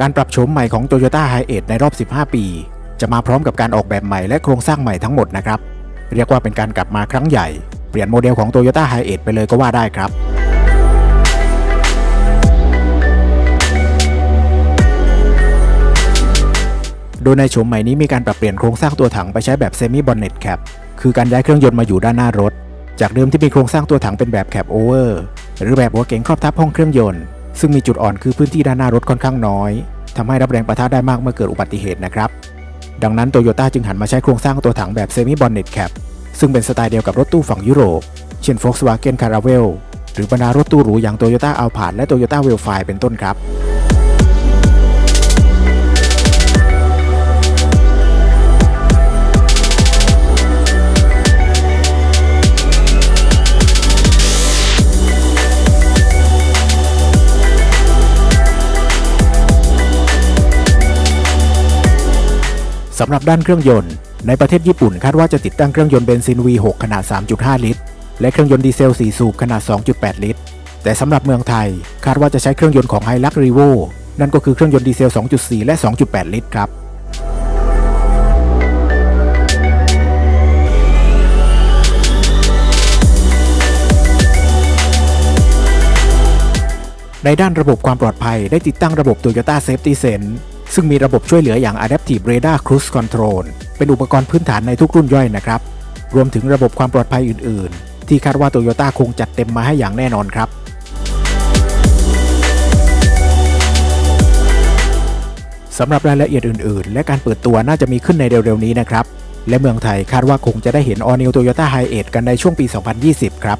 การปรับโฉมใหม่ของ Toyota h i a c ในรอบ 15 ปี จะมาพร้อมกับการออกแบบใหม่และโครงสร้างใหม่ทั้งหมดนะครับ เรียกว่าเป็นการกลับมาครั้งใหญ่ เปลี่ยนโมเดลของ Toyota h i a c ไปเลยก็ว่าได้ครับโดยในโฉมใหม่นี้มีการปรับเปลี่ยนโครงสร้างตัวถังไปใช้แบบเซมิบอนเน็ตแคปคือการย้ายเครื่องยนต์มาอยู่ด้านหน้ารถ จากเดิมที่มีโครงสร้างตัวถังเป็นแบบแคปโอเวอร์หรือแบบหัวเก๋งครอบทับห้องเครื่องยนต์ ซึ่งมีจุดอ่อนคือพื้นที่ด้านหน้ารถค่อนข้างน้อยทำให้รับแรงประทะได้มากเมื่อเกิดอุบัติเหตุนะครับ ดังนั้นโตโยต้าจึงหันมาใช้โครงสร้างตัวถังแบบเซมิบอนเน็ตแคปซึ่งเป็นสไตล์เดียวกับรถตู้ฝั่งยุโรป เช่น Volkswagen Caravelle หรือบรรดารถตู้หรูอย่าง Toyota Alphard และ Toyota w e l f i เป็นต้นครับ สำหรับด้านเครื่องยนต์ ในประเทศญี่ปุ่นคาดว่าจะติดตั้งเครื่องยนต์เบนซิน V6 ขนาด 3.5 ลิตร และเครื่องยนต์ดีเซล 4 สูบขนาด 2.8 ลิตร แต่สำหรับเมืองไทยคาดว่าจะใช้เครื่องยนต์ของ h i l u x r e v o นั่นก็คือเครื่องยนต์ดีเซล 2.4 และ 2.8 ลิตรครับในด้านระบบความปลอดภัยได้ติดตั้งระบบ Toyota Safety Sense ซึ่งมีระบบช่วยเหลืออย่าง Adaptive Radar Cruise Control เป็นอุปกรณ์พื้นฐานในทุกรุ่นย่อยนะครับ รวมถึงระบบความปลอดภัยอื่น ๆ ที่คาดว่า Toyota คงจัดเต็มมาให้อย่างแน่นอนครับ สำหรับรายละเอียดอื่น ๆ และการเปิดตัวน่าจะมีขึ้นในเร็ว ๆ นี้นะครับ และเมืองไทยคาดว่าคงจะได้เห็น All New Toyota h i a c กันในช่วงปี 2020 ครับ